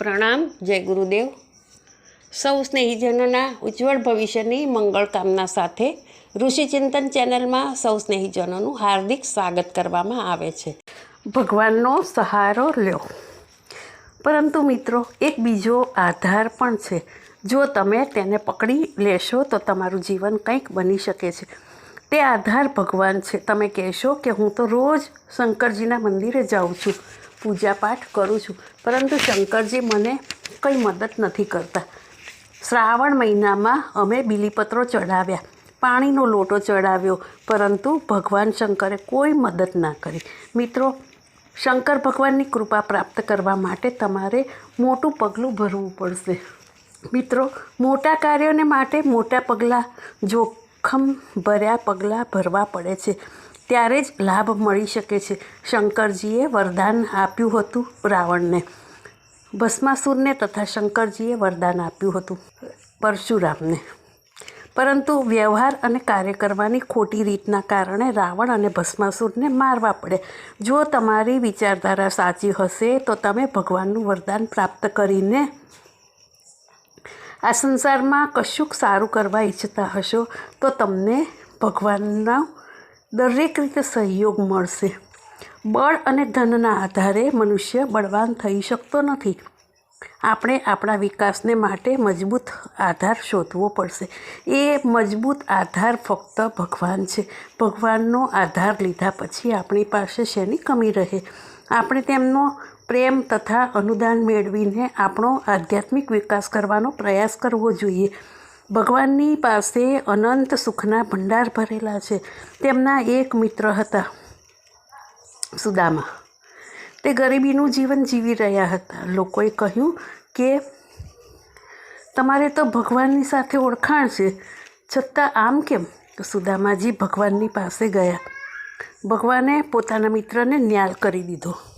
પ્રણામ, જય ગુરુદેવ. સૌ સ્નેહીજનોના ઉજ્જવળ ભવિષ્યની મંગળ કામના સાથે ઋષિચિંતન ચેનલમાં સૌ સ્નેહીજનોનું હાર્દિક સ્વાગત કરવામાં આવે છે. ભગવાનનો સહારો લ્યો. પરંતુ મિત્રો, એક બીજો આધાર પણ છે. જો તમે તેને પકડી લેશો તો તમારું જીવન કંઈક બની શકે છે. તે આધાર ભગવાન છે. તમે કહેશો કે હું તો રોજ શંકરજીના મંદિરે જાઉં છું. પૂજા પાઠ કરું છું. પરંતુ શંકરજી મને કંઈ મદદ નથી કરતા. શ્રાવણ મહિનામાં અમે બીલીપત્રો ચડાવ્યા પાણીનો લોટો ચડાવ્યો પરંતુ ભગવાન શંકરે કોઈ મદદ ના કરી. મિત્રો, શંકર ભગવાનની કૃપા પ્રાપ્ત કરવા માટે તમારે મોટું પગલું ભરવું પડશે. મિત્રો, મોટા કાર્યોને માટે મોટા પગલાં, જોખમ ભર્યા પગલાં ભરવા પડે છે. ત્યારે જ લાભ મળી શકે છે. શંકરજીએ વરદાન આપ્યું હતું રાવણને. ભસ્માસુરને તથા શંકરજીએ વરદાન આપ્યું હતું પરશુરામને. પરંતુ વ્યવહાર અને કાર્ય કરવાની ખોટી રીતના કારણે રાવણ અને ભસ્માસુરને મારવા પડે. જો તમારી વિચારધારા સાચી હશે, તો તમે ભગવાનનું વરદાન પ્રાપ્ત કરીને આ સંસારમાં કશુંક સારું કરવા ઈચ્છતા હશો, તો તમને ભગવાનનો દરેક રીતે સહયોગ મળશે. બળ અને ધનના આધારે મનુષ્ય બળવાન થઈ શકતો નથી. આપણે આપણા વિકાસને માટે મજબૂત આધાર શોધવો પડશે. એ મજબૂત આધાર ફક્ત ભગવાન છે. ભગવાનનો આધાર લીધા પછી આપણી પાસે શેની કમી રહે? આપણે તેમનો પ્રેમ તથા અનુદાન મેળવીને આપણો આધ્યાત્મિક વિકાસ કરવાનો પ્રયાસ કરવો જોઈએ. ભગવાનની પાસે અનંત સુખના ભંડાર ભરેલા છે. તેમના એક મિત્ર હતા, સુદામા. તે ગરીબીનું જીવન જીવી રહ્યા હતા. લોકોએ કહ્યું કે, તમારે તો ભગવાનની સાથે ઓળખાણ છે. છતાં આમ કેમ? સુદામાજી ભગવાનની પાસે ગયા. ભગવાને પોતાના મિત્રને ન્યાલ કરી દીધો.